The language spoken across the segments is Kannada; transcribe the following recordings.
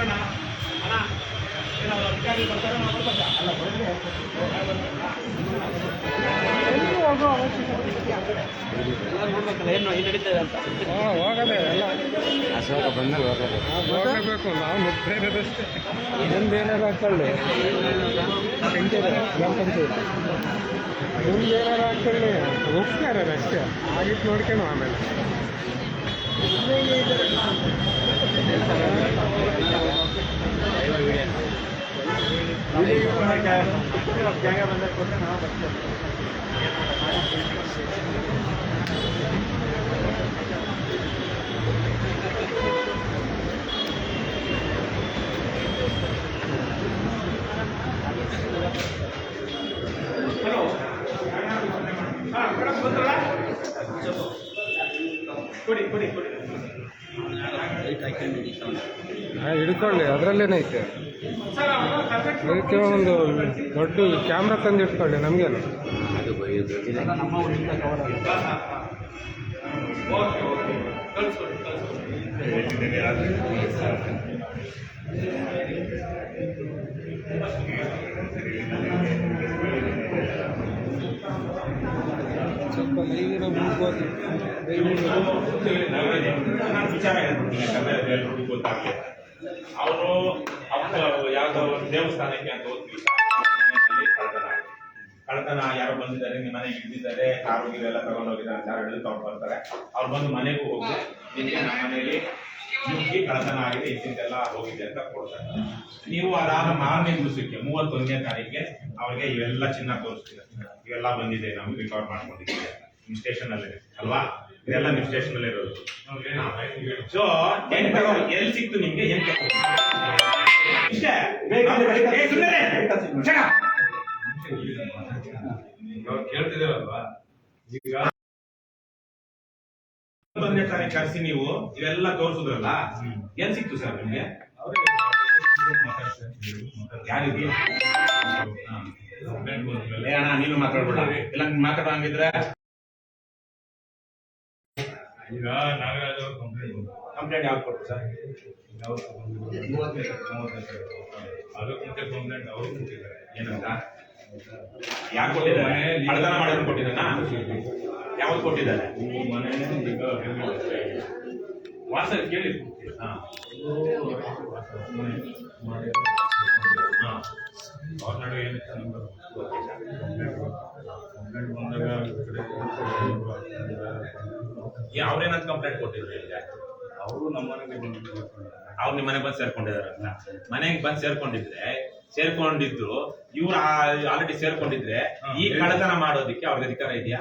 ಬಂದ್ರಣ್ಣ ಅಣ್ಣ ಏನು ಅಧಿಕಾರಿ ಬರ್ತಾರೆ ನಾವು ಬರ್ಬೇಕಾ? ಅಲ್ಲ ನೋಡ್ಬೇಕಲ್ಲ ಏನು ಏನು ನಡೀತದೆ ಅಂತ. ಹೋಗದೆ ಎಲ್ಲ. ಅಶೋಕ ಹೋಗಬೇಕು ನಾವು ಇದೊಂದು ಏನಾರು ಹಾಕೊಳ್ಳಿ. ಪಂಚಾಯತ್ ಗ್ರಾಮ ಪಂಚಾಯತ್ ಏನಾರು ಹಾಕೊಳ್ಳಿ. ಹೋಗ್ತಾರೆ ಅಷ್ಟೇ. ಆಗಿತ್ತು ನೋಡ್ಕೊಂಡು ಆಮೇಲೆ. Hello. Ah, para su otro. ಕೊಡಿ ಕೊಡಿ ಕೊಡಿ. ಹಾಂ ಹಿಡ್ಕೊಳ್ಳಿ ಅದರಲ್ಲೇನೈತೆ ಐತೆ. ಅದಕ್ಕೆ ಒಂದು ದೊಡ್ಡ ಕ್ಯಾಮ್ರಾ ತಂದು ಇಟ್ಕೊಳ್ಳಿ ನಮಗೇನು. ಅದು ಸ್ವಲ್ಪ ಮೈಗಿರೋ ಗೊತ್ತಾಗಲಿ ಅವರು ಒಂದು ದೇವಸ್ಥಾನಕ್ಕೆ ಅಂತ ಹೋಗ್ತೀವಿ ಕಳ್ತನ. ಕಳ್ತನ ಯಾರೋ ಬಂದಿದ್ದಾರೆ ನಿಮ್ಮ ಮನೆಗೆ ಹಿಡಿದಿದ್ದಾರೆ ಕಾರು ಗೀರು ಎಲ್ಲ ತಗೊಂಡು ಹೋಗಿದ್ದಾರೆ ಅಂತ ಹಿಡಿದು ತಗೊಂಡು ಬರ್ತಾರೆ ಅವ್ರು ಬಂದು ಮನೆಗೂ ಹೋಗಿ ನಿಮಗೆ ನಮ್ಮ ಮನೆಯಲ್ಲಿ ನುಗ್ಗಿ ಕಳ್ಳತನ ಆಗಿದೆ ಇದ್ದಿದ್ದೆಲ್ಲ ಹೋಗಿದೆ ಅಂತ ಕೊಡ್ತಾರೆ ನೀವು ಅದಾದ ಮಾರನೇ ದಿವಸಕ್ಕೆ ಮೂವತ್ತೊಂದನೇ ತಾರೀಕಿಗೆ ಅವ್ರಿಗೆ ಇವೆಲ್ಲ ಚಿನ್ನ ತೋರಿಸ್ತೀರ ಇವೆಲ್ಲ ಬಂದಿದೆ ನಾವು ರೆಕಾರ್ಡ್ ಮಾಡ್ಕೊಂಡಿದ್ದೀವಿ ನಿಮ್ಮ ಸ್ಟೇಷನ್ ಅಲ್ಲಿ ಅಲ್ವಾ? ಇದೆಲ್ಲ ನಿಮ್ಮ ಸ್ಟೇಷನ್ ಅಲ್ಲಿ ಇರೋದು. ಸೊ ಹೆಂಗ್ ತಗೋ ಎಲ್ಲಿ ಸಿಕ್ತು ನಿಮ್ಗೆ ಹೆಂಗ್ ತಗೋ? ಇಷ್ಟೇ. ಕೇಳ್ತಿದ್ದೀರಲ್ವಾ ಈಗ ಬಂದೆ ಕರೆಸಿ ನೀವು ಇವೆಲ್ಲ ತೋರಿಸಿದ್ರಲ್ಲ? ಏನ್ ಸಿಕ್ತು ಸರ್ ನಿಮ್ಗೆ? ಯಾರಿಗೆ? ಏ ಅಣ್ಣ ನೀನು ಮಾತಾಡ್ಬೇಡ. ಇಲ್ಲ ನೀನ್ ಮಾತಾಡಂಗಿದ್ರೆ ಈಗ ನಾಗರಾಜ್ ಅವ್ರ ಕಂಪ್ಲೇಂಟ್ ಕಂಪ್ಲೇಂಟ್ ಯಾವ್ದು ಕೊಟ್ಟು ಸರ್. ಅದಕ್ಕೆ ಕಂಪ್ಲೇಂಟ್ ಅವರು ಕೊಟ್ಟಿದ್ದಾರೆ. ಏನಂತ? ಯಾರು ಕೊಟ್ಟಿದ್ದಾರೆ? ಮಾಡಿದ್ರು ಕೊಟ್ಟಿದ್ದಾನ ಯಾವ್ದು ಕೊಟ್ಟಿದ್ದಾರೆ? ಮನೆ ವಾಸ ಕೇಳಿ. ನಮ್ಗೆ ಕಂಪ್ಲೇಂಟ್ ಕೊಟ್ಟಿದ್ರು ಈಗ? ಅವರು ನಮ್ಮ ಮನೆಗೆ ಬಂದಿದ್ದು ಅವ್ರು ನಿಮ್ಮ ಮನೆಗೆ ಬಂದು ಸೇರ್ಕೊಂಡಿದಾರಲ್ಲ ಮನೆಗೆ ಬಂದು ಸೇರ್ಕೊಂಡಿದ್ರೆ ಸೇರ್ಕೊಂಡಿದ್ರು ಇವ್ರು ಆಲ್ರೆಡಿ ಸೇರ್ಕೊಂಡಿದ್ರೆ ಈ ಕಳ್ಳತನ ಮಾಡೋದಕ್ಕೆ ಅವ್ರಿಗೆ ಅಧಿಕಾರ ಇದೆಯಾ?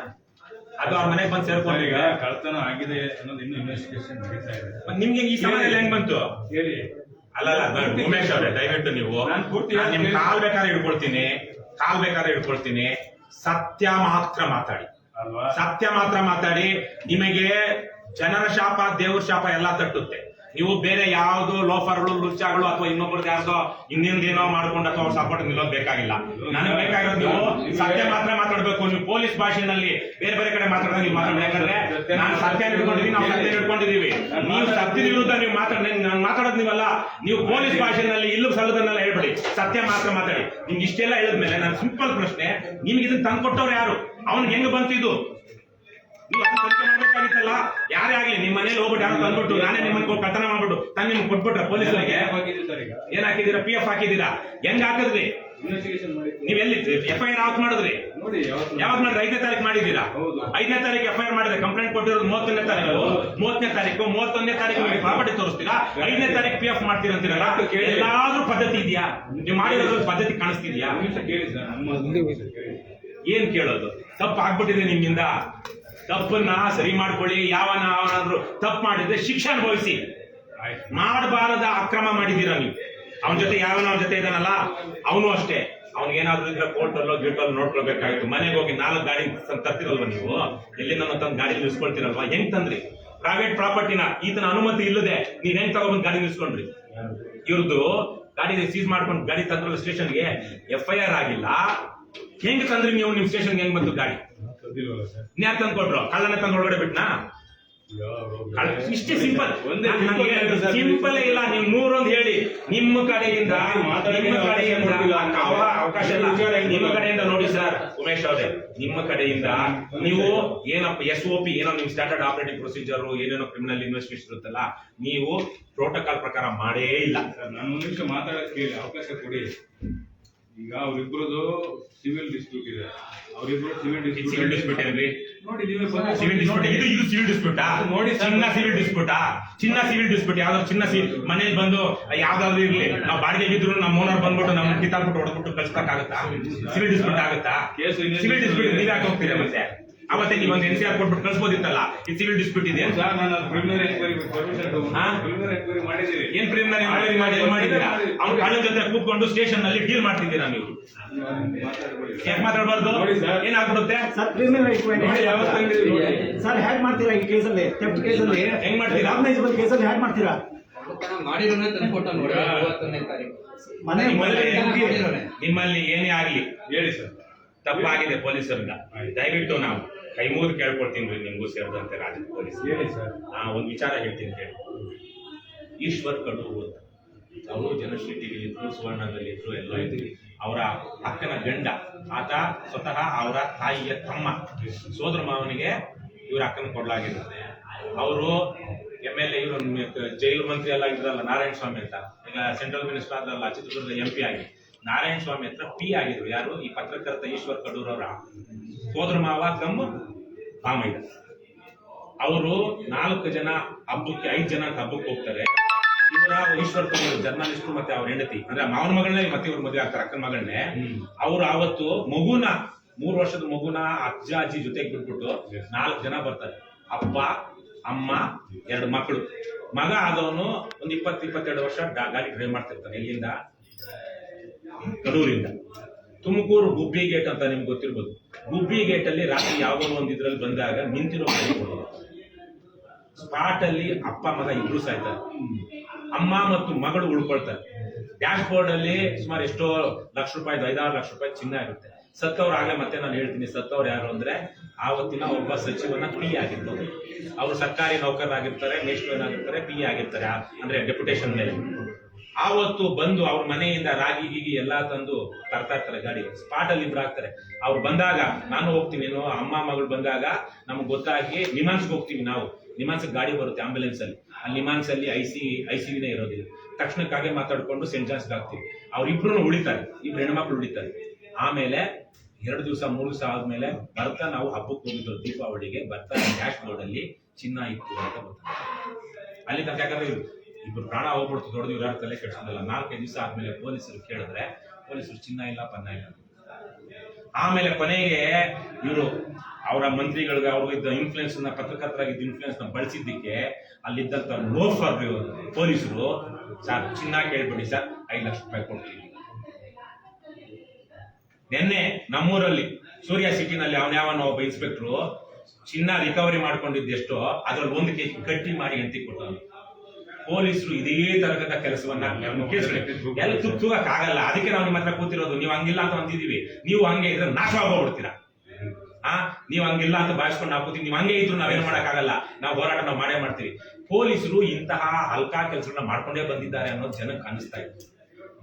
ಅದು ಅವ್ರ ಮನೆಗೆ ಬಂದು ಈಗ. ಕಳ್ತನ ಆಗಿದೆ ಅನ್ನೋದು ಇನ್ನೂ ಇನ್ವೆಸ್ಟಿಗೇಷನ್ ನಡೀತಾ ಇದೆ. ನಿಮ್ಗೆ ಈ ಸಮಯ ಹೆಂಗ್ ಬಂತು? ಹೇಳಿ. ಅಲ್ಲ ಅಲ್ಲ ಉಮೇಶ್ ಅವರೇ ದಯವಿಟ್ಟು ನೀವು. ನಾನು ಪೂರ್ತಿ ನಿಮ್ ಕಾಲ್ ಬೇಕಾದ್ರೆ ಇಡ್ಕೊಳ್ತೀನಿ ಕಾಲ್ ಬೇಕಾದ್ರೆ ಇಡ್ಕೊಳ್ತೀನಿ ಸತ್ಯ ಮಾತ್ರ ಮಾತಾಡಿ. ಅಲ್ವಾ? ಸತ್ಯ ಮಾತ್ರ ಮಾತಾಡಿ. ನಿಮಗೆ ಜನರ ಶಾಪ ದೇವ್ರ ಶಾಪ ಎಲ್ಲಾ ತಟ್ಟುತ್ತೆ. ನೀವು ಬೇರೆ ಯಾವ್ದು ಲೋಫರ್ಗಳು ಲುಚ್ಚಾಗಳು ಅಥವಾ ಇನ್ನೊಬ್ರದ್ದು ಯಾರ್ದೋ ಇನ್ನೊಂದೇನೋ ಮಾಡ್ಕೊಂಡು ಅಥವಾ ಸಪೋರ್ಟ್ ನಿಲ್ಲೋದ್ ಬೇಕಾಗಿಲ್ಲ. ನನಗೆ ಬೇಕಾಗಿರೋದು ನೀವು ಸತ್ಯ ಮಾತ್ರ ಮಾತಾಡ್ಬೇಕು. ನೀವು ಪೊಲೀಸ್ ಭಾಷೆನಲ್ಲಿ ಬೇರೆ ಬೇರೆ ಕಡೆ ಮಾತಾಡೋದು ನೀವು ಮಾತಾಡ್ಬೇಕಾದ್ರೆ ನಾನು ಸತ್ಯ ಹಿಡ್ಕೊಂಡಿದೀವಿ ನಾವು ಸತ್ಯ ಹಿಡ್ಕೊಂಡಿದೀವಿ ನೀವು ಸತ್ಯದ ವಿರುದ್ಧ ನೀವು ಮಾತಾಡ ನಾನು ಮಾತಾಡೋದು ನೀವಲ್ಲ, ನೀವು ಪೊಲೀಸ್ ಭಾಷೆನಲ್ಲಿ ಇಲ್ಲೂ ಸಲ್ಲದನ್ನೆಲ್ಲ ಹೇಳ್ಬಿಡಿ. ಸತ್ಯ ಮಾತ್ರ ಮಾತಾಡಿ. ನಿಮ್ಗೆ ಇಷ್ಟೆಲ್ಲ ಹೇಳಿದ್ಮೇಲೆ ನಾನು ಸಿಂಪಲ್ ಪ್ರಶ್ನೆ, ನಿಮ್ಗೆ ಇದನ್ನ ತಂದ್ಕೊಟ್ಟವ್ರು ಯಾರು? ಅವ್ನಿಗೆ ಹೆಂಗ್ ಬಂತಿದ್ದು ನೀವು ಅದನ್ನ ತನಿಖೆ ಮಾಡ್ಬೇಕಾಗಿತ್ತಲ್ಲ ಯಾರೇ ಆಗ್ಲಿ ನಿಮ್ಮ ಮನೇಲಿ ಹೋಗ್ಬಿಟ್ಟು ಯಾರು ತಂದ್ಬಿಟ್ಟು ನಾನೇ ನಿಮ್ಮನ್ನ ಕೊಟ್ಟು ಕಥನ ಮಾಡ್ಬಿಟ್ಟು ತಂದು ನಿಮ್ಗೆ ಕೊಟ್ಬಿಟ್ರ ಪೊಲೀಸರಿಗೆ ಹಾಕಿದ್ದೀವಿ ಸರ್ ಈಗ? ಏನ್ ಹಾಕಿದೀರಾ ಪಿ ಎಫ್ ಹಾಕಿದೀರಾ ಹೆಂಗ್ ಹಾಕಿದ್ರಿ? ನೀವ್ ಎಲ್ಲಿ ಎಫ್ ಐ ಆರ್ ಯಾವತ್ ಮಾಡಿದ್ರಿ? ಯಾವತ್ ಮಾಡಿದ್ರಿ? ಐದನೇ ತಾರೀಕು ಮಾಡಿದ್ದೀರಾ. ಐದನೇ ತಾರೀಕು ಎಫ್ ಐ ಆರ್ ಮಾಡಿದ್ರೆ ಕಂಪ್ಲೇಂಟ್ ಕೊಟ್ಟಿರೋದು ಮೂವತ್ತೊಂದನೇ ತಾರೀಕು. ಮೂವತ್ತನೇ ತಾರೀಕು ಮೂವತ್ತೊಂದನೇ ತಾರೀಕು ನಿಮಗೆ ಪ್ರಾಪರ್ಟಿ ತೋರಿಸ್ತೀರಾ? ಐದನೇ ತಾರೀಕು ಪಿ ಎಫ್ ಮಾಡ್ತೀರಾ ಅಂತೀರಲ್ಲ ಕೇಳಿ. ಎಲ್ಲಾದ್ರೂ ಪದ್ಧತಿ ಇದೆಯಾ? ನೀವು ಮಾಡಿರೋದ್ರ ಪದ್ಧತಿ ಕಾಣಿಸ್ತಿದ್ಯಾ? ಏನ್ ಕೇಳೋದು? ತಪ್ಪು ಆಗ್ಬಿಟ್ಟಿದೆ ನಿಮ್ಮಿಂದ. ತಪ್ಪನ್ನ ಸರಿ ಮಾಡ್ಕೊಳ್ಳಿ, ಯಾವನ ಅವನಾದ್ರೂ ತಪ್ಪು ಮಾಡಿದ್ರೆ ಶಿಕ್ಷೆ ಅನುಭವಿಸಿ. ಮಾಡಬಾರದ ಅಕ್ರಮ ಮಾಡಿದೀರ ನೀವು? ಅವನ ಜೊತೆ ಯಾವನ ಅವನ ಜೊತೆ ಇದಾನಲ್ಲ ಅವನು ಅಷ್ಟೇ. ಅವ್ನಿಗೇನಾದ್ರೂ ಇದ್ರೆ ಕೋರ್ಟಲ್ಲೋ ಗೀಟಲ್ಲೋ ನೋಡ್ಕೊಳ್ಬೇಕಾಗಿತ್ತು ಮನೆಗೆ ಹೋಗಿ ನಾಲ್ಕು ಗಾಡಿ ತರ್ತಿರಲ್ವ ನೀವು? ಎಲ್ಲಿಂದ ತಂದು ಗಾಡಿ ನಿಲ್ಸ್ಕೊಳ್ತಿರಲ್ವಾ? ಹೆಂಗ್ ತಂದ್ರಿ? ಪ್ರೈವೇಟ್ ಪ್ರಾಪರ್ಟಿನ ಈತನ ಅನುಮತಿ ಇಲ್ಲದೆ ನೀವ್ ಹೆಂಗ್ ತಗೊಂಡ್ ಗಾಡಿ ನಿಲ್ಸ್ಕೊಂಡ್ರಿ? ಇವ್ರದ್ದು ಗಾಡಿ ಸೀಸ್ ಮಾಡ್ಕೊಂಡು ಗಾಡಿ ತಂದ್ರಲ್ಲ ಸ್ಟೇಷನ್ಗೆ ಎಫ್ ಐ ಆರ್ ಆಗಿಲ್ಲ. ಹೆಂಗ್ ತಂದ್ರಿ ನೀವು? ನಿಮ್ ಸ್ಟೇಷನ್ಗೆ ಹೆಂಗ್ ಬಂತು ಗಾಡಿ? ಇನ್ಯಾರು ತಂದು ಕೊಟ್ರು ಕಳ್ಳನ ತಂದು ಒಳಗಡೆ ಬಿಟ್ನಾ? ಇಷ್ಟೇ ಸಿಂಪಲ್. ಸಿಂಪಲ್ ಇಲ್ಲ ನೀವು ನೂರೊಂದು ಹೇಳಿ. ನಿಮ್ಮ ಕಡೆಯಿಂದ ಮಾತಾಡಕ್ಕೆ ನಿಮ್ಮ ಅವಕಾಶ ಕಡೆಯಿಂದ ಅವಕಾಶ ಇಲ್ಲ. ನಿಮ್ಮ ಕಡೆಯಿಂದ ನೋಡಿ ಸರ್ ಉಮೇಶ್ ಅವರೇ ನಿಮ್ಮ ಕಡೆಯಿಂದ ನೀವು ಏನಪ್ಪ ಎಸ್ ಒ ಪಿ ಏನೋ ನಿಮ್ ಸ್ಟ್ಯಾಂಡರ್ಡ್ ಆಪರೇಟಿಂಗ್ ಪ್ರೊಸೀಜರ್ ಏನೇನೋ ಕ್ರಿಮಿನಲ್ ಇನ್ವೆಸ್ಟಿಗೇಷನ್ ಇರುತ್ತಲ್ಲ ನೀವು ಪ್ರೋಟೋಕಾಲ್ ಪ್ರಕಾರ ಮಾಡೇ ಇಲ್ಲ. ಸರ್, ನಾನು ಒಂದು ನಿಮಿಷ ಅವಕಾಶ ಕೊಡಿ. ಈಗ ಅವರಿಬ್ಬರದು ಸಿವಿಲ್ ಡಿಸ್ಪ್ಯೂಟ್ ಇದೆ. ಅವರಿಬ್ಬರು ಸಿವಿಲ್ ಸಿವಿಲ್ ಡಿಸ್ಪ್ಯೂಟ್ ಏನ್ರಿ ನೋಡಿ ನೀವೇ ಬಂದು ಸಿವಿಲ್ ಡಿಸ್ಪ್ಯೂಟ್ ಇದು ಇದು ಸಿವಿಲ್ ಡಿಸ್ಪ್ಯೂಟಾ ನೋಡಿ ಸಣ್ಣ ಚಿನ್ನ ಸಿವಿಲ್ ಡಿಸ್ಪ್ಯೂಟಾ ಚಿನ್ನ ಸಿವಿಲ್ ಡಿಸ್ಪ್ಯೂಟ್ ಯಾವ್ದಾದ್ರು ಚಿನ್ನ ಸಿ ಮನೇಲಿ ಬಂದು ಯಾವ್ದಾದ್ರು ಇರ್ಲಿ. ನಾವು ಬಾಡಿಗೆ ಬಿದ್ರು ನಮ್ಮ ಓನರ್ ಬಂದ್ಬಿಟ್ಟು ನಮ್ ಕಿತ್ತಾಕ್ಬಿಟ್ಟು ಹೊಡೆದ್ಬಿಟ್ಟು ಆಗುತ್ತಾ ಸಿವಿಲ್ ಡಿಸ್ಪ್ಯೂಟ್ ಆಗುತ್ತಾ? ಸಿವಿಲ್ ಡಿಸ್ಪ್ಯೂಟ್ ನೀವ್ ಯಾಕೆ ಹೋಗ್ತೀರಾ ಮತ್ತೆ? ಅವತ್ತೆ ನೀವು ಒಂದು ಎನ್ ಸಿ ಆರ್ ಕೊಟ್ಬಿಟ್ಟು ಕಳಿಸ್ಬೋದಿತ್ತಲ್ಲ? ಈ ಸಿವಿಲ್ ಡಿಸ್ಪ್ಯೂಟ್ ಇದೆ ಸರ್ ನಾನು preliminary enquiry permission? Preliminary enquiry ಮಾಡಿದ್ದೀವಿ. ಏನ್ ಪ್ರಿಲಿಮಿನರಿ ಎಂಕ್ವೈರಿ ಮಾಡಿ ಏನ್ ಮಾಡಿದ್ದೀರಾ? ಅವ್ರ ಕಾಲೇಜ್ ಜೊತೆ ಕೂತ್ಕೊಂಡು ಸ್ಟೇಷನ್ನಲ್ಲಿ ಡೀಲ್ ಮಾಡ್ತಿದ್ದೀರಾ ನೀವು? ಯಾಕೆ ಮಾತಾಡಬಾರ್ದು? ನೋಡಿ sir. ಏನಾಗ್ಬಿಡುತ್ತೆ sir preliminary enquiry sir hack ಮಾಡ್ತೀರಾ ಈ ಕೇಸಲ್ಲಿ ಥೆಫ್ಟ್ ಕೇಸಲ್ಲಿ ಹೆಂಗ್ ಮಾಡ್ತೀರಾ? ಆರ್ಗನೈಸಬಲ್ ಕೇಸಲ್ಲಿ ಹ್ಯಾಕ್ ಮಾಡ್ತೀರಾ? ಮಾಡಿರೋನೇ ತಂದ್ಕೊಟ್ಟ ನೋಡಿ ಮೂವತ್ತೊಂದನೇ ತಾರೀಕು. ಮನೆ ನಿಮ್ಮಲ್ಲಿ ಏನೇ ಆಗ್ಲಿ? ಹೇಳಿ ಸರ್. ತಪ್ಪಾಗಿದೆ ಪೊಲೀಸರಿಂದ. ದಯವಿಟ್ಟು ನಾವು ಕೈ ಮುಗಿದು ಕೇಳ್ಕೊಳ್ತೀನಿ ರೀ ನಿಮಗೂ ಸೇರಿದಂತೆ ರಾಜ್ಯದ ಪೊಲೀಸ್ ಹೇಳಿ ಸರ್. ನಾ ಒಂದು ವಿಚಾರ ಹೇಳ್ತೀನಿ ಕೇಳಿ. ಈಶ್ವರ್ ಕಡೂರು ಅಂತ. ಅವರು ಜನಶ್ರೀ ಟಿವಿ ಇದ್ರು ಸುವರ್ಣದಲ್ಲಿ ಇದ್ರು ಎಲ್ಲ ಇದ್ರು. ಅವರ ಅಕ್ಕನ ಗಂಡ ಆತ ಸ್ವತಃ ಅವರ ತಾಯಿಯ ತಮ್ಮ. ಸೋದರ ಮಾವನಿಗೆ ಇವರ ಅಕ್ಕನ ಕೊಡಲಾಗಿರುತ್ತೆ ಅವರು ಎಂ ಎಲ್ ಎ ಇವರು ಜೈಲು ಮಂತ್ರಿ ಎಲ್ಲ ಇದ್ರಲ್ಲ ನಾರಾಯಣ ಸ್ವಾಮಿ ಅಂತ. ಈಗ ಸೆಂಟ್ರಲ್ ಮಿನಿಸ್ಟರ್ ಆದ್ರಲ್ಲ ಚಿತ್ರದುರ್ಗದ ಎಂ ಪಿ ಆಗಿ. ನಾರಾಯಣ ಸ್ವಾಮಿ ಹತ್ರ ಪಿ ಆಗಿದ್ರು. ಯಾರು? ಈ ಪತ್ರಕರ್ತ ಈಶ್ವರ್ ಕಡೂರ್ ಅವರ ಸೋದರ ಮಾವ ತಮ್ಮ ಮಾಮಯ್ಯ ಅವರು ನಾಲ್ಕು ಜನ ಹಬ್ಬಕ್ಕೆ ಐದು ಜನ ಅಂತ ಹಬ್ಬಕ್ಕೆ ಹೋಗ್ತಾರೆ. ಇವರ ಈಶ್ವರ್ ಕಡೂರ್ ಜರ್ನಲಿಸ್ಟ್ ಮತ್ತೆ ಅವ್ರ ಹೆಂಡತಿ. ಅಂದ್ರೆ ಮಾವನ ಮಗಳನ್ನೇ ಮತ್ತೆ ಇವ್ರ ಮದುವೆ ಆಗ್ತಾರೆ ಅಕ್ಕನ ಮಗಳನ್ನೇ. ಅವ್ರು ಅವತ್ತು ಮಗುನ ಮೂರು ವರ್ಷದ ಮಗುನ ಅಜ್ಜ ಅಜ್ಜಿ ಜೊತೆಗೆ ಬಿಟ್ಬಿಟ್ಟು ನಾಲ್ಕು ಜನ ಬರ್ತಾರೆ. ಅಪ್ಪ ಅಮ್ಮ ಎರಡು ಮಕ್ಕಳು. ಮಗ ಆದವನು ಒಂದ್ ಇಪ್ಪತ್ತು ಇಪ್ಪತ್ತೆರಡು ವರ್ಷ ಗಾಡಿ ಡ್ರೈವ್ ಮಾಡ್ತಿರ್ತಾನೆ ಎಲ್ಲಿಂದ ಕಡೂರಿಂದ. ತುಮಕೂರು ಗುಬ್ಬಿ ಗೇಟ್ ಅಂತ ನಿಮ್ಗೆ ಗೊತ್ತಿರ್ಬೋದು. ಗುಬ್ಬಿ ಅಲ್ಲಿ ರಾತ್ರಿ ಯಾವ್ದೋ ಒಂದು ಇದ್ರಲ್ಲಿ ಬಂದಾಗ ನಿಂತಿರೋ ಸ್ಪಾಟ್ ಅಲ್ಲಿ ಅಪ್ಪ ಮಗ ಇಬ್ರು ಸಾಯ್ತಾರೆ. ಅಮ್ಮ ಮತ್ತು ಮಗಳು ಉಳ್ಕೊಳ್ತಾರೆ. ಡ್ಯಾಶ್ ಬೋರ್ಡ್ ಅಲ್ಲಿ ಸುಮಾರು ಎಷ್ಟೋ ಲಕ್ಷ ರೂಪಾಯಿ ಐದಾರು ಲಕ್ಷ ರೂಪಾಯಿ ಚಿನ್ನ ಇರುತ್ತೆ. ಸತ್ತವ್ರು ಆಗಲೇ ಮತ್ತೆ ನಾನು ಹೇಳ್ತೀನಿ ಸತ್ತವ್ರು ಯಾರು ಅಂದ್ರೆ ಆವತ್ತಿನ ಒಬ್ಬ ಸಚಿವನ ಪಿ ಆಗಿರ್ತಾರೆ ಅವರು ಸರ್ಕಾರಿ ನೌಕರರಾಗಿರ್ತಾರೆ ನೆಕ್ಸ್ಟ್ ಆಗಿರ್ತಾರೆ ಪಿ ಆಗಿರ್ತಾರೆ ಅಂದ್ರೆ ಡೆಪ್ಯುಟೇಷನ್ ಮೇಲೆ. ಆವತ್ತು ಬಂದು ಅವ್ರ ಮನೆಯಿಂದ ರಾಗಿ ಗೀಗಿ ಎಲ್ಲಾ ತಂದು ತರ್ತಾ ಇರ್ತಾರೆ ಗಾಡಿ. ಸ್ಪಾಟ್ ಅಲ್ಲಿ ಇಬ್ರು ಹಾಕ್ತಾರೆ. ಅವ್ರು ಬಂದಾಗ ನಾನು ಹೋಗ್ತೀನಿ ಅಮ್ಮ ಮಗಳು ಬಂದಾಗ ನಮ್ಗೆ ಗೊತ್ತಾಗಿ ನಿಮಾನ್ಸ್ಗೆ ಹೋಗ್ತೀವಿ ನಾವು. ನಿಮಾನ್ಸ್ ಗಾಡಿ ಬರುತ್ತೆ ಆಂಬುಲೆನ್ಸ್ ಅಲ್ಲಿ ಅಲ್ಲಿ ನಿಮಾನ್ಸ್ ಅಲ್ಲಿ ಐ ಸಿ ಐ ಸಿನೇ ಇರೋದಿಲ್ಲ. ತಕ್ಷಣಕ್ಕಾಗೆ ಮಾತಾಡ್ಕೊಂಡು ಸೆಂಟ್ ಜಾನ್ಸ್ಗೆ ಹಾಕ್ತೀವಿ. ಅವ್ರಿಬ್ರು ಉಳಿತಾರೆ. ಇಬ್ರು ಹೆಣ್ಮಕ್ಳು ಉಳಿತಾರೆ. ಆಮೇಲೆ ಎರಡು ದಿವಸ, ಮೂರು ದಿವಸ ಆದ್ಮೇಲೆ ಬರ್ತಾ ನಾವು ಹಬ್ಬಕ್ಕೆ ಹೋಗಿದ್ದು ದೀಪಾವಳಿಗೆ ಬರ್ತಾ ಡ್ಯಾಶ್ ಬೋರ್ಡ್ ಅಲ್ಲಿ ಚಿನ್ನ ಇತ್ತು ಅಂತ ಗೊತ್ತಾಗುತ್ತೆ. ಅಲ್ಲಿ ತನಕ ಯಾಕಂದ್ರೆ ಇವ್ರು ಇಬ್ರು ಪ್ರಾಣ ಹೋಗ್ಬಿಡ್ತು ದೊಡ್ಡ ಯಾರು ತಲೆ ಕೆಡ್ಸೋದಿಲ್ಲ ನಾಲ್ಕೈದು ದಿವಸ ಆದ್ಮೇಲೆ ಪೊಲೀಸರು ಕೇಳಿದ್ರೆ, ಪೊಲೀಸರು ಚಿನ್ನ ಇಲ್ಲ, ಪನ್ನ ಇಲ್ಲ ಆಮೇಲೆ ಕೊನೆಗೆ ಇವರು ಅವರ ಮಂತ್ರಿಗಳಿಗೆ ಅವ್ರಿಗೆ ಇದ್ದ ಇನ್ಫ್ಲೂಯೆನ್ಸ್ನ ಪತ್ರಕರ್ತರಾಗಿದ್ದ ಇನ್ಫ್ಲೂಯೆನ್ಸ್ನ ಬಳಸಿದ್ದಕ್ಕೆ ಅಲ್ಲಿದ್ದಂತ ಲೋಫರ್ ಪೊಲೀಸರು, ಸರ್, ಚಿನ್ನ ಕೇಳ್ಬಿಡಿ, ಸರ್, ಐದು ಲಕ್ಷ ರೂಪಾಯಿ ಕೊಡ್ತೀವಿ ನಿನ್ನೆ ನಮ್ಮೂರಲ್ಲಿ ಸೂರ್ಯ ಸಿಟಿನಲ್ಲಿ ಅವನ ಯಾವನ ಒಬ್ಬ ಇನ್ಸ್ಪೆಕ್ಟ್ರು ಚಿನ್ನ ರಿಕವರಿ ಮಾಡ್ಕೊಂಡಿದ್ದೆಷ್ಟೋ ಅದ್ರಲ್ಲಿ ಒಂದು ಕೆಜಿ ಕಟ್ಟಿ ಮಾಡಿ ಹೆಂಡತಿ ಕೊಟ್ಟವನು. ಪೊಲೀಸರು ಇದೇ ತರಗತ ಕೆಲಸವನ್ನ ಎಲ್ಲ ತುತ್ತೂಗಕ್ ಆಗಲ್ಲ ಅದಕ್ಕೆ ನಾವು ನಿಮ್ಮ ಹತ್ರ ಕೂತಿರೋದು. ನೀವು ಹಂಗಿಲ್ಲ ಅಂತ ಅಂತಿದೀವಿ ನೀವು ಹಂಗೆ ಇದ್ರೆ ನಾಶ ಆಗೋಗ್ಬಿಡ್ತೀರಾ ಆ? ನೀವು ಹಂಗಿಲ್ಲ ಅಂತ ಬಾಯಿಸ್ಕೊಂಡು ನಾವು ಕೂತೀವಿ ನೀವು ಹಂಗೆ ಇದ್ರು ನಾವೇನ್ ಮಾಡಕ್ಕಾಗಲ್ಲ. ನಾವು ಹೋರಾಟ ನಾವು ಮಾಡೇ ಮಾಡ್ತೀವಿ. ಪೊಲೀಸರು ಇಂತಹ ಹಲ್ಕಾ ಕೆಲಸಗಳನ್ನ ಮಾಡ್ಕೊಂಡೇ ಬಂದಿದ್ದಾರೆ ಅನ್ನೋದು ಜನಕ್ಕೆ ಅನಿಸ್ತಾ ಇತ್ತು.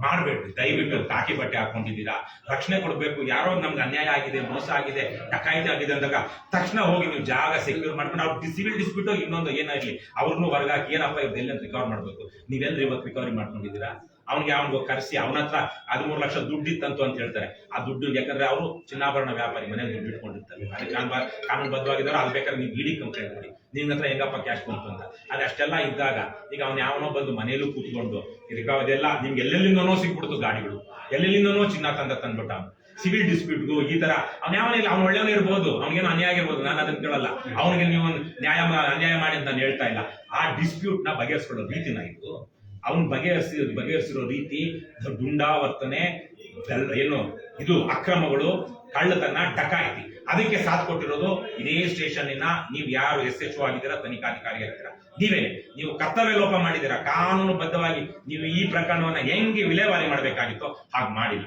ಮಾಡ್ಬೇಡ್ರಿ ದಯವಿಟ್ಟು ಕಾಕಿ ಬಟ್ಟೆ ಹಾಕೊಂಡಿದ್ದೀರಾ ರಕ್ಷಣೆ ಕೊಡ್ಬೇಕು. ಯಾರೋ ನಮ್ಗೆ ಅನ್ಯಾಯ ಆಗಿದೆ, ಮೋಸ ಆಗಿದೆ, ಡಕಾಯಿತಿ ಆಗಿದೆ ಅಂದಾಗ ತಕ್ಷಣ ಹೋಗಿ ನೀವು ಜಾಗ ಸೆಕ್ಯೂರ್ ಮಾಡ್ಕೊಂಡು ಅವ್ರು ಸಿವಿಲ್ ಡಿಸ್ಬಿಟ್ಟು ಇನ್ನೊಂದು ಏನಾಗಲಿ, ಅವ್ರನ್ನೂ ಹೊರಗಾಕಿ ಏನಪ್ಪ ಇವ್ರದ್ದು ಎಲ್ಲಿ ರಿಕವರ್ ಮಾಡ್ಬೇಕು? ನೀವೆಲ್ರಿ ಇವತ್ತು ರಿಕವರಿ ಮಾಡ್ಕೊಂಡಿದ್ದೀರಾ? ಅವ್ನಿಗೆ ಅವನಿಗೆ ಕರೆಸಿ, ಅವನ ಹತ್ರ ಹದಿಮೂರು ಲಕ್ಷ ದುಡ್ಡು ಇತ್ತಂತು ಅಂತ ಹೇಳ್ತಾರೆ. ಆ ದುಡ್ಡು ಯಾಕಂದ್ರೆ ಅವರು ಚಿನ್ನಾಭರಣ ವ್ಯಾಪಾರಿ ಮನೆಯಲ್ಲಿ ದುಡ್ಡು ಇಟ್ಕೊಂಡಿರ್ತಾರೆ. ಅದಕ್ಕೆ ಕಾನೂನು ಕಾನೂನುಬದ್ಧವಾಗಿದ್ದಾರೆ ಅಲ್ಲಿ ಬೇಕಾದ್ರೆ ನೀವು ಇಡಿ ಕಂಪ್ಲೇಂಟ್ ಮಾಡಿ. ನಿನ್ನ ಹತ್ರ ಹೆಂಗಪ್ಪ ಕ್ಯಾಶ್ ಬಂತು ಅಂತ. ಆದ್ರೆ ಅಷ್ಟೆಲ್ಲ ಇದ್ದಾಗ ಈಗ ಅವ್ನು ಯಾವನೋ ಬಂದು ಮನೆಯಲ್ಲೂ ಕೂತ್ಕೊಂಡು ಇದಕ್ಕೆ ಅದೆಲ್ಲ ನಿಮ್ಗೆ ಎಲ್ಲೆಲ್ಲಿಂದನೋ ಸಿಕ್ಬಿಡ್ತು ಗಾಡಿಗಳು. ಎಲ್ಲೆಲ್ಲಿಂದನೋ ಚಿನ್ನ ತಂದ ತಂದ್ಬಿಟ್ಟ ಸಿವಿಲ್ ಡಿಸ್ಪ್ಯೂಟ್ಗೂ ಈ ತರ. ಅವ್ನ ಇಲ್ಲ, ಅವ್ನು ಒಳ್ಳೆಯವನೇ ಇರ್ಬೋದು. ಅವ್ನಿಗೇನು ಅನ್ಯಾಯ ಆಗಿರ್ಬೋದು ನಾನು ಅದನ್ನ ಕೇಳಲ್ಲ. ಅವನಿಗೆ ನೀವು ನ್ಯಾಯ ಅನ್ಯಾಯ ಮಾಡಿ ಅಂತ ನಾನು ಹೇಳ್ತಾ ಇಲ್ಲ. ಆ ಡಿಸ್ಪ್ಯೂಟ್ನ ಬಗೆಹರಿಸ್ಕೊಳ್ಳೋ ರೀತಿನ ಇದು. ಅವ್ನು ಬಗೆಹರಿಸಿ ಬಗೆಹರಿಸಿರೋ ರೀತಿ ದುಂಡಾವರ್ತನೆ ಏನು, ಇದು ಅಕ್ರಮಗಳು, ಕಳ್ಳತನ, ಡಕಾಯಿತಿ. ಅದಕ್ಕೆ ಸಾಥ್ ಕೊಟ್ಟಿರೋದು ಇದೇ ಸ್ಟೇಷನ್ನಿನ ನೀವು ಯಾರು ಎಸ್ ಎಚ್ ಆಗಿದ್ದೀರಾ, ತನಿಖಾಧಿಕಾರಿ ಆಗಿದ್ದೀರಾ. ನೀವೇ, ನೀವು ಕರ್ತವ್ಯ ಲೋಪ ಮಾಡಿದ್ದೀರಾ ಕಾನೂನುಬದ್ಧವಾಗಿ ನೀವು ಈ ಪ್ರಕರಣವನ್ನ ಹೆಂಗೆ ವಿಲೇವಾರಿ ಮಾಡಬೇಕಾಗಿತ್ತು ಹಾಗೆ ಮಾಡಿಲ್ಲ.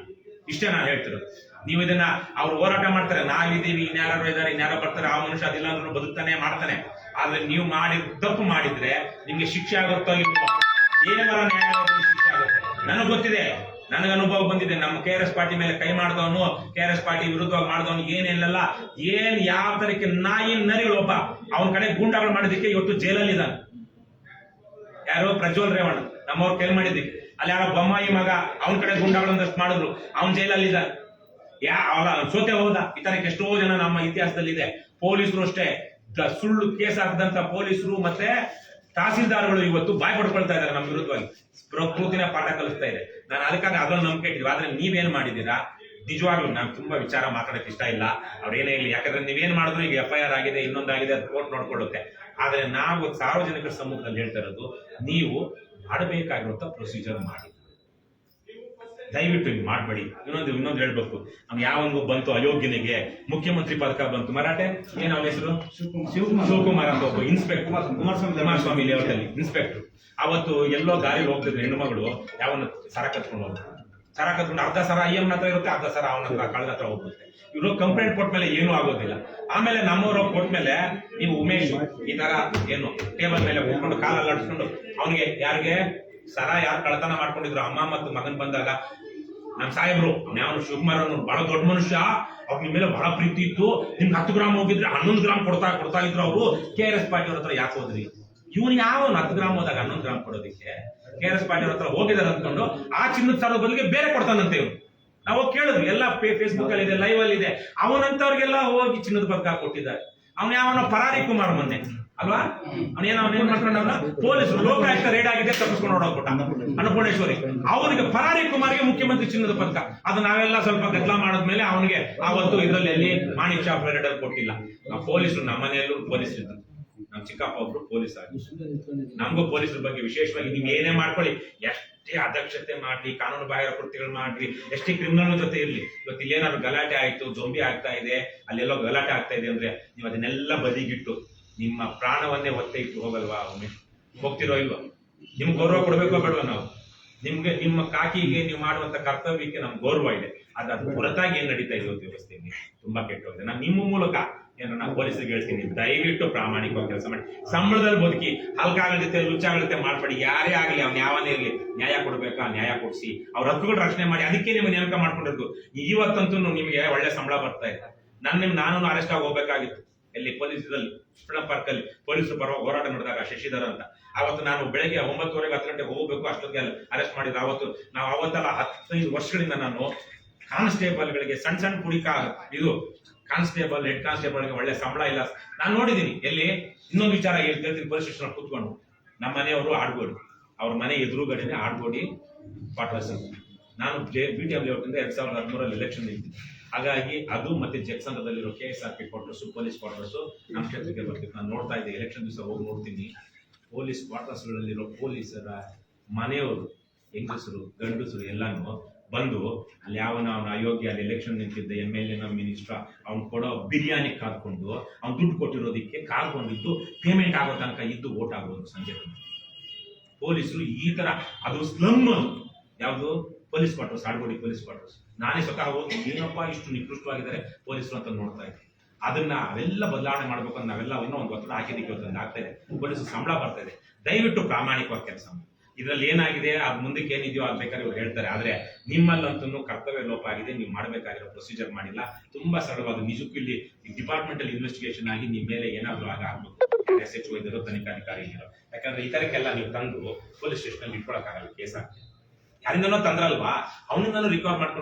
ಇಷ್ಟೇ ನಾನು ಹೇಳ್ತಿರೋದು. ನೀವು ಇದನ್ನ ಅವ್ರು ಹೋರಾಟ ಮಾಡ್ತಾರೆ, ನಾವಿದ್ದೀವಿ ಇನ್ಯಾರು ಇದ್ದಾರೆ, ಇನ್ಯಾರೋ ಬರ್ತಾರೆ, ಆ ಮನುಷ್ಯ ಅದಿಲ್ಲ ಅಂದ್ರೂ ಬದುಕ್ತಾನೆ, ಮಾಡ್ತಾನೆ. ಆದ್ರೆ ನೀವು ಮಾಡಿ ತಪ್ಪು ಮಾಡಿದ್ರೆ ನಿಮ್ಗೆ ಶಿಕ್ಷೆ ಆಗುತ್ತೋ ದೇವರ ನ್ಯಾಯಾಲಯದಲ್ಲಿ ಶಿಕ್ಷೆ ಆಗುತ್ತೆ. ನನಗೆ ಗೊತ್ತಿದೆ, ನನಗೆ ಅನುಭವ ಬಂದಿದೆ. ನಮ್ಮ ಕೆ ಆರ್ ಎಸ್ ಪಾರ್ಟಿ ಮೇಲೆ ಕೈ ಮಾಡಿದವನು ಕೆ ಆರ್ ಎಸ್ ಪಾರ್ಟಿ ವಿರುದ್ಧವಾಗಿ ಮಾಡಿದವನು ಏನೇನಿಲ್ಲ ಏನ್ ಯಾವ ತರಕ್ಕೆ ನಾಯಿ ನರಿಗಳು ಒಬ್ಬ, ಅವನ ಕಡೆ ಗೂಂಡಾಗಳು ಮಾಡಿದಕ್ಕೆ ಇವತ್ತು ಜೈಲಲ್ಲಿ ಇದ್ದಾನೆ. ಯಾರೋ ಪ್ರಜ್ವಲ್ ರೇವಣ್ಣ, ನಮ್ಮವ್ರು ಕೈ ಮಾಡಿದ್ವಿ ಅಲ್ಲಿ ಯಾರೋ ಬೊಮ್ಮಾಯಿ ಮಗ, ಅವನ ಕಡೆ ಗುಂಡಾಗಳು ಒಂದಷ್ಟು ಮಾಡಿದ್ರು, ಅವನ್ ಜೈಲಲ್ಲಿ ಇದ್ದಾನೆ. ಯಾ, ಅವರ ಸೋತೆ ಹೋದ ಈ ತರಕ್ಕೆ ಎಷ್ಟೋ ಜನ ನಮ್ಮ ಇತಿಹಾಸದಲ್ಲಿ ಇದೆ ಪೊಲೀಸರು ಅಷ್ಟೇ ಸುಳ್ಳು ಕೇಸ್ ಹಾಕದಂತ ಪೊಲೀಸರು ಮತ್ತೆ ತಹಸೀಲ್ದಾರ್ಗಳು ಇವತ್ತು ಬಾಯ್ ಪಡ್ಕೊಳ್ತಾ ಇದ್ದಾರೆ ನಮ್ಮ ವಿರುದ್ಧವಾಗಿ. ಪ್ರಕೃತಿನ ಪಾಠ ಕಲಿಸ್ತಾ ಇದೆ. ನಾನು ಅದಕ್ಕಾಗಿ ಅದನ್ನು ನಂಬಿಕೆ ಇಟ್ಟಿದ್ವಿ. ಆದ್ರೆ ನೀವೇನ್ ಮಾಡಿದ್ದೀರಾ? ನಿಜವಾಗ್ಲೂ ನಾನು ತುಂಬಾ ವಿಚಾರ ಮಾತಾಡಕ್ ಇಷ್ಟ ಇಲ್ಲ. ಅವ್ರೇನೇ ಇಲ್ಲ ಯಾಕಂದ್ರೆ ನೀವೇನ್ ಮಾಡಿದ್ರು ಈಗ ಎಫ್ ಐ ಆರ್ ಆಗಿದೆ, ಇನ್ನೊಂದಾಗಿದೆ ಅದು ಕೋರ್ಟ್ ನೋಡ್ಕೊಳ್ಳುತ್ತೆ. ಆದ್ರೆ ನಾವು ಸಾರ್ವಜನಿಕರ ಸಮ್ಮುಖದಲ್ಲಿ ಹೇಳ್ತಾ ಇರೋದು, ನೀವು ಮಾಡಬೇಕಾಗಿರುವಂತ ಪ್ರೊಸೀಜರ್ ಮಾಡಿ. ದಯವಿಟ್ಟು ಹಿಂಗ್ ಮಾಡಬೇಡಿ. ಇನ್ನೊಂದು ಇನ್ನೊಂದು ಹೇಳ್ಬೇಕು. ಅವ್ನು ಯಾವನ್ಗೂ ಬಂತು ಅಯೋಗ್ಯನಿಗೆ ಮುಖ್ಯಮಂತ್ರಿ ಪದಕ ಬಂತು. ಮರಾಠೆ? ಏನ್ ಅವನ ಹೆಸರು? ಶಿವಕುಮಾರ್. ಅಂತ ಒಬ್ಬ ಇನ್ಸ್ಪೆಕ್ಟರ್ ಕುಮಾರಸ್ವಾಮಿ ಕುಮಾರಸ್ವಾಮಿ ಲೇಔಟಲ್ಲಿ ಇನ್ಸ್ಪೆಕ್ಟರ್ ಅವತ್ತು ಎಲ್ಲೋ ದಾರಿಲಿ ಹೋಗ್ತಿದ್ರು ಹೆಣ್ಣುಮಗಳು. ಯಾವನ್ನ ಸರ ಕತ್ಕೊಂಡು ಹೋಗ್ತಾರೆ ಸರ ಕತ್ಕೊಂಡು ಅರ್ಧ ಸರ ಐ ಎಂ ಹತ್ರ ಇರುತ್ತೆ ಅರ್ಧ ಸರ ಅವನ ಹತ್ರ ಕಳೆದ ಹತ್ರ ಹೋಗುತ್ತೆ ಇವರು ಕಂಪ್ಲೇಂಟ್ ಕೊಟ್ಟ ಮೇಲೆ ಏನೂ ಆಗೋದಿಲ್ಲ. ಆಮೇಲೆ ನಮ್ಮವ್ರು ಕೊಟ್ಟ ಮೇಲೆ ನೀವು ಉಮೇಶ್ ಈ ತರ ಏನು ಟೇಬಲ್ ಮೇಲೆ ಕೂತ್ಕೊಂಡು ಕಾಲಲ್ಲಿ ಅಡ್ಸ್ಕೊಂಡು ಅವನಿಗೆ ಯಾರಿಗೆ? ಸರ ಯಾರು ಕಳತನ ಮಾಡ್ಕೊಂಡಿದ್ರು? ಅಮ್ಮ ಮತ್ತು ಮಗನ್ ಬಂದಾಗ, ನಮ್ ಸಾಹೇಬ್ರು, ಅವನು ಶಿವಕುಮಾರ್ ಅವ್ನು ಬಹಳ ದೊಡ್ಡ ಮನುಷ್ಯ. ಅವ್ರ ಮೇಲೆ ಬಹಳ ಪ್ರೀತಿ ಇತ್ತು. ನಿಮ್ಗೆ ಹತ್ತು ಗ್ರಾಮ್ ಹೋಗಿದ್ರೆ ಹನ್ನೊಂದು ಗ್ರಾಮ್ ಕೊಡ್ತಾ ಕೊಡ್ತಾ ಇದ್ರು ಅವರು. ಕೆ ಆರ್ ಎಸ್ ಅವ್ರ ಹತ್ರ ಯಾಕೆ ಹೋದ್ರಿ? ಇವನು ಯಾವ ಹತ್ತು ಗ್ರಾಮ್ ಹೋದಾಗ ಹನ್ನೊಂದು ಗ್ರಾಮ್ ಕೊಡೋದಕ್ಕೆ? ಕೆ ಆರ್ ಎಸ್ ಅವ್ರ ಹತ್ರ ಹೋಗಿದಾರೆ ಅಂದ್ಕೊಂಡು ಆ ಚಿನ್ನದ ಸಾಲದ ಬದಲಿಗೆ ಬೇರೆ ಕೊಡ್ತಾನಂತೆ ಇವ್ರು ನಾವು ಕೇಳಿದ್ವಿ. ಎಲ್ಲ ಫೇಸ್ಬುಕ್ ಅಲ್ಲಿ ಇದೆ ಲೈವ್ ಅಲ್ಲಿ ಇದೆ. ಅವನಂತವ್ರಿಗೆಲ್ಲ ಹೋಗಿ ಚಿನ್ನದ ಪದಕ ಕೊಟ್ಟಿದ್ದಾರೆ. ಅವನ ಯಾವನ ಪರಾರಿ ಕುಮಾರ್ ಮೊನ್ನೆ. ಅಲ್ವಾ? ಅವನೇನ ಅವನ ಏನ್ ಮಾಡ್ಕೊಂಡವನ? ಪೊಲೀಸರು ಲೋಕಾಯುಕ್ತ ರೇಡ್ ಆಗಿದೆ ತಪ್ಪಿಸ್ಕೊಂಡು ಓಡೋಗ್ಬಿಟ್ಟ ಅನ್ನಪೂರ್ಣೇಶ್ವರಿ. ಅವನಿಗೆ ಪರಾರಿ ಕುಮಾರ್ಗೆ ಮುಖ್ಯಮಂತ್ರಿ ಚಿನ್ನದ ಪದಕ. ಅದು ನಾವೆಲ್ಲ ಸ್ವಲ್ಪ ಗದ್ದಲ ಮಾಡಿದ್ಮೇಲೆ ಅವನಿಗೆ ಆವತ್ತು ಇದರಲ್ಲಿ ಎಲ್ಲಿ ಮಾಣಿಕ್ ಶಾಪ್ ರೇಡ್ ಕೊಟ್ಟಿಲ್ಲ. ನಾವು ಪೊಲೀಸರು ನಮ್ಮ ಮನೆಯಲ್ಲೂ ಪೊಲೀಸರು ಇದ್ರು. ನಮ್ಮ ಚಿಕ್ಕಪ್ಪ ಒಬ್ರು ಪೊಲೀಸ್ ಆಗಿ ನಮಗೂ ಪೊಲೀಸರ ಬಗ್ಗೆ ವಿಶೇಷವಾಗಿ ನೀವು ಏನೇ ಮಾಡ್ಕೊಳ್ಳಿ. ಎಷ್ಟೇ ಅಧ್ಯಕ್ಷತೆ ಮಾಡ್ಲಿ ಕಾನೂನು ಬಾಹಿರ ಕೃತ್ಯಗಳು ಮಾಡ್ಲಿ ಎಷ್ಟೇ ಕ್ರಿಮಿನಲ್ ಜೊತೆ ಇರ್ಲಿ. ಇವತ್ತು ಇಲ್ಲೇನಾದ್ರು ಗಲಾಟೆ ಆಯ್ತು, ಜೊಂಬಿ ಆಗ್ತಾ ಇದೆ, ಅಲ್ಲೆಲ್ಲೋ ಗಲಾಟೆ ಆಗ್ತಾ ಇದೆ ಅಂದ್ರೆ ನೀವು ಅದನ್ನೆಲ್ಲ ಬದಿಗಿಟ್ಟು ನಿಮ್ಮ ಪ್ರಾಣವನ್ನೇ ಒತ್ತೆ ಇಟ್ಟು ಹೋಗಲ್ವಾ ಒಮ್ಮೆ? ಹೋಗ್ತಿರೋ ಇಲ್ವಾ? ನಿಮ್ಗೆ ಗೌರವ ಕೊಡ್ಬೇಕೋ ಬೇಡವಾ ನಾವು? ನಿಮ್ಗೆ, ನಿಮ್ಮ ಕಾಕಿಗೆ ನೀವು ಮಾಡುವಂತ ಕರ್ತವ್ಯಕ್ಕೆ ನಮ್ಗೆ ಗೌರವ ಇದೆ. ಅದ್ ಅದ್ ಹೊರತಾಗಿ ಏನ್ ನಡೀತಾ ಇದೆ ವ್ಯವಸ್ಥೆಯಲ್ಲಿ ತುಂಬಾ ಕೆಟ್ಟೋಗಿದೆ. ನಾನು ನಿಮ್ಮ ಮೂಲಕ ಏನೋ ನಾನು ಪೊಲೀಸರಿಗೆ ಹೇಳ್ತೀನಿ. ದಯವಿಟ್ಟು ಪ್ರಾಮಾಣಿಕವಾಗಿ ಕೆಲಸ ಮಾಡಿ. ಸಂಬಳದಲ್ಲಿ ಬದುಕಿ ಹಲ್ಕಾಗಳ ಜೊತೆ ಲುಚ್ಚಾಗಳ ಮಾಡ್ಬೇಡಿ. ಯಾರೇ ಆಗಲಿ, ಅವ್ನು ಯಾವನೇ ಇರಲಿ ನ್ಯಾಯ ಕೊಡ್ಬೇಕಾ? ನ್ಯಾಯ ಕೊಡಿಸಿ. ಅವ್ರ ಹಕ್ಕುಗಳು ರಕ್ಷಣೆ ಮಾಡಿ. ಅದಕ್ಕೆ ನಿಮ್ಗೆ ನೇಮಕ ಮಾಡ್ಕೊಂಡಿದ್ದು ಇವತ್ತಂತೂ ನಿಮಗೆ ಒಳ್ಳೆ ಸಂಬಳ ಬರ್ತಾ ಇಲ್ಲ. ನನ್ನ ನಾನು ಅರೆಸ್ಟ್ ಆಗಿ ಹೋಗ್ಬೇಕಾಗಿತ್ತು. ಎಲ್ಲಿ ಪೊಲೀಸ್ ಇದಲ್ಲಿ ಕೃಷ್ಣ ಪಾರ್ಕ್ ಅಲ್ಲಿ ಪೊಲೀಸರು ಬರುವ ಹೋರಾಟ ನಡೆದಾಗ ಶಶಿಧರ್ ಅಂತ. ಅವತ್ತು ನಾನು ಬೆಳಗ್ಗೆ ಒಂಬತ್ತುವರೆಗೆ ಹತ್ತು ಗಂಟೆಗೆ ಹೋಗಬೇಕು, ಅಷ್ಟೊತ್ತಿಗೆ ಅರೆಸ್ಟ್ ಮಾಡಿದ್ರು ಅವತ್ತು ನಾವು ಅವತ್ತಲ್ಲ ಹತ್ತೈದು ವರ್ಷಗಳಿಂದ ನಾನು ಕಾನ್ಸ್ಟೇಬಲ್ಗಳಿಗೆ ಸಣ್ಣ ಸಣ್ಣ ಕುಡಿಕ ಇದು ಕಾನ್ಸ್ಟೇಬಲ್, ಹೆಡ್ ಕಾನ್ಸ್ಟೇಬಲ್ಗೆ ಒಳ್ಳೆ ಸಂಬಳ ಇಲ್ಲ. ನಾನು ನೋಡಿದ್ದೀನಿ, ಎಲ್ಲಿ ಇನ್ನೊಂದು ವಿಚಾರ ಹೇಳ್ತೀನಿ ಪೊಲೀಸ್ ಸ್ಟೇಷನ್ ಕೂತ್ಕೊಂಡು. ನಮ್ಮ ಮನೆಯವರು ಆಡ್ಗೋಡಿ. ಅವ್ರ ಮನೆ ಎದುರುಗಡೆನೆ ಆಡ್ಗೋಡಿ ಕ್ವಾರ್ಟರ್ಸ್ ನಾನು ಬಿ ಟಿ ಲೇಔಟಿಂದ ಎರಡ್ ಸಾವಿರದ ಹದಿಮೂರಲ್ಲಿ ಎಲೆಕ್ಷನ್ ನಿಂತಿದ್ದೆ ಹಾಗಾಗಿ ಅದು ಮತ್ತೆ ಜಗಸಂದ್ರದಲ್ಲಿರೋ K S R P quarters police quarters ನಮ್ಮ ಕ್ಷೇತ್ರಕ್ಕೆ ಬರ್ತಿತ್ತು ನಾನು ನೋಡ್ತಾ ಇದ್ದೆ ಎಲೆಕ್ಷನ್ ದಿವಸ ಹೋಗಿ ನೋಡ್ತೀನಿ. ಪೊಲೀಸ್ ಕ್ವಾರ್ಟರ್ಸ್ಗಳಲ್ಲಿರೋ ಪೊಲೀಸರ ಮನೆಯವರು, ಹೆಂಗಸರು, ಗಂಡಸರು ಎಲ್ಲಾನು ಬಂದು ಅಲ್ಲಿ ಯಾವನ ಅವನ ಅಯೋಗ್ಯ, ಅಲ್ಲಿ ಎಲೆಕ್ಷನ್ ನಿಂತಿದ್ದ ಎಂ ಎಲ್ ಎ ಮಿನಿಸ್ಟರ್ ಅವ್ನು ಕೊಡೋ ಬಿರಿಯಾನಿ ಕಾದ್ಕೊಂಡು, ಅವ್ನು ದುಡ್ಡು ಕೊಟ್ಟಿರೋದಕ್ಕೆ ಕಾದ್ಕೊಂಡಿದ್ದು ಪೇಮೆಂಟ್ ಆಗೋ ತನಕ ಇದ್ದು ಓಟ್ ಆಗೋದು ಸಂಜೆ. ಪೊಲೀಸರು ಈ ತರ ಅದು ಸ್ಲಮ್ ಯಾವುದು? Police quarters Adugodi police quarters ನಾನೇ ಸ್ವತಃ ಹೋಗಿ ಏನಪ್ಪ ಇಷ್ಟು ನಿಕೃಷ್ಟವಾಗಿದ್ದಾರೆ ಪೊಲೀಸರು ಅಂತ ನೋಡ್ತಾ ಇದ್ದೆ ಅದನ್ನ ಅವೆಲ್ಲ ಬದಲಾವಣೆ ಮಾಡ್ಬೇಕು ಅಂತ ನಾವೆಲ್ಲ ಇನ್ನೂ ಒಂದು ಒತ್ತಡ ಹಾಕಿದಕ್ಕೆ ಅಂತ ಆಗ್ತಾ ಇದೆ. ಪೊಲೀಸರು ಸಂಬಳ ಬರ್ತಾ ಇದೆ. ದಯವಿಟ್ಟು ಪ್ರಾಮಾಣಿಕವಾಗಿ ಕೆಲಸ ಇದ್ರಲ್ಲಿ ಏನಾಗಿದೆ, ಅದ್ ಮುಂದಕ್ಕೆ ಏನಿದೆಯೋ ಅದ್ ಬೇಕಾದ್ರೆ ಇವ್ರು ಹೇಳ್ತಾರೆ. ಆದ್ರೆ ನಿಮ್ಮಲ್ಲಂತೂ ಕರ್ತವ್ಯ ಲೋಪ ಆಗಿದೆ, ನೀವು ಮಾಡಬೇಕಾಗಿರೋ ಪ್ರೊಸೀಜರ್ ಮಾಡಿಲ್ಲ. ತುಂಬಾ ಸರಳವಾದ ನಿಜಕ್ಕೂ ಇಲ್ಲಿ ಡಿಪಾರ್ಟ್ಮೆಂಟಲ್ ಇನ್ವೆಸ್ಟಿಗೇಷನ್ ಆಗಿ ನಿಮ್ಮ ಮೇಲೆ ಏನಾದ್ರು ಆಗ ಎಸ್ ಎಚ್ ಇದ್ದರು ತನಿಖಾಧಿಕಾರಿ ಇದ್ದರು. ಯಾಕಂದ್ರೆ ಈ ತರಕ್ಕೆಲ್ಲ ನೀವು ತಂದು ಪೊಲೀಸ್ ಸ್ಟೇಷನ್ ಇಟ್ಕೊಳಕ್ ಇಟ್ಕೊಳಕ್ಕಾಗಲ್ಲ ಕೇಸ್ ಆಗ್ತದೆ ಯಾರಿಂದನೋ ತಂದ್ರಲ್ವಾ? ಅವನಿಂದನೂ ರಿಕವರ್ ಮಾಡ್ಕೊಂಡು